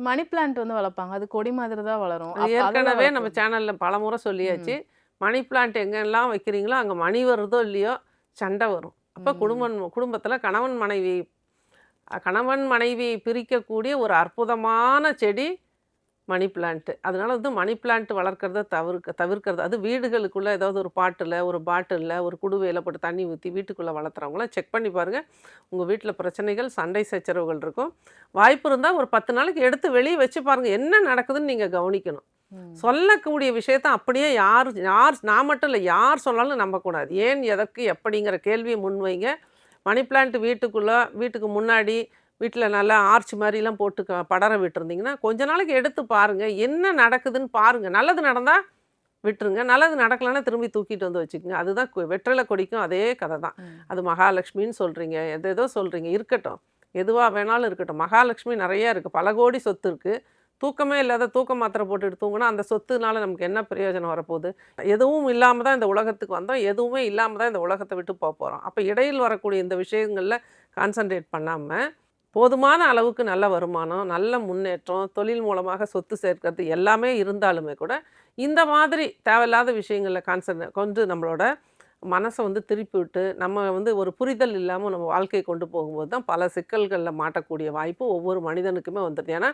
Money plant வந்து வளர்ப்பாங்க. அது கொடி மாதிரி தான் வளரும். ஏற்கனவே நம்ம சேனலில் பல முறை சொல்லியாச்சு. மணி பிளான்ட் எங்கெல்லாம் வைக்கிறீங்களோ அங்கே மணி வருதோ இல்லையோ சண்டை வரும். அப்போ. குடும்பம் குடும்பத்தில் கணவன் மனைவி கணவன் மனைவி பிரிக்கக்கூடிய ஒரு அற்புதமான செடி மணி பிளான்ட்டு அதனால வந்து மணி பிளான்ட் வளர்க்குறத தவிர்க்க தவிர்க்கிறது. அது வீடுகளுக்குள்ளே ஏதாவது ஒரு பாட்டில் ஒரு பாட்டிலில் ஒரு குடுவையில் போட்டு தண்ணி ஊற்றி வீட்டுக்குள்ளே வளர்த்துறவங்கள செக் பண்ணி பாருங்கள் உங்கள் வீட்டில் பிரச்சனைகள் சண்டை சச்சரவுகள் இருக்கும். வாய்ப்பு இருந்தால் ஒரு பத்து நாளைக்கு எடுத்து வெளியே வச்சு பாருங்கள் என்ன நடக்குதுன்னு நீங்கள் கவனிக்கணும். சொல்லக்கூடிய விஷயத்த அப்படியே யார் யார் நான் மட்டும் இல்லை யார் சொன்னாலும் நம்பக்கூடாது ஏன் எதற்கு எப்படிங்கிற கேள்வியை முன்வைங்க. மணி பிளான்ட் வீட்டுக்குள்ளே வீட்டுக்கு முன்னாடி வீட்டில் நல்லா ஆர்ச் மாதிரிலாம் போட்டு படர விட்டுருந்தீங்கன்னா கொஞ்ச நாளைக்கு எடுத்து பாருங்கள் என்ன நடக்குதுன்னு பாருங்கள் நல்லது நடந்தால் விட்டுருங்க. நல்லது நடக்கலைன்னா திரும்பி தூக்கிட்டு வந்து வச்சுக்கோங்க. அதுதான் வெற்றிலை கொடிக்கும் அதே கதை தான். அது மகாலட்சுமின்னு சொல்கிறீங்க எது ஏதோ சொல்கிறீங்க இருக்கட்டும். எதுவாக வேணாலும் இருக்கட்டும். மகாலட்சுமி நிறைய இருக்குது பல கோடி சொத்து இருக்குது தூக்கமே இல்லாத தூக்க மாத்திரை போட்டுட்டு தூங்கினா அந்த சொத்துனால நமக்கு என்ன பிரயோஜனம் வரப்போகுது? எதுவும் இல்லாமல் தான் இந்த உலகத்துக்கு வந்தோம். எதுவுமே இல்லாமல் தான் இந்த உலகத்தை விட்டு போக போகிறோம் அப்போ இடையில் வரக்கூடிய இந்த விஷயங்களில் கான்சன்ட்ரேட் பண்ணாமல் போதுமான அளவுக்கு நல்ல வருமானம் நல்ல முன்னேற்றம் தொழில் மூலமாக சொத்து சேர்க்கறது எல்லாமே இருந்தாலுமே கூட இந்த மாதிரி தேவையில்லாத விஷயங்களில் கான்சன்ட்ரே கொண்டு நம்மளோட மனசை வந்து திருப்பி விட்டு நம்ம வந்து ஒரு புரிதல் இல்லாமல் நம்ம வாழ்க்கையை கொண்டு போகும்போது தான் பல சிக்கல்களில் மாட்டக்கூடிய வாய்ப்பு ஒவ்வொரு மனிதனுக்குமே வந்துடுது ஏன்னா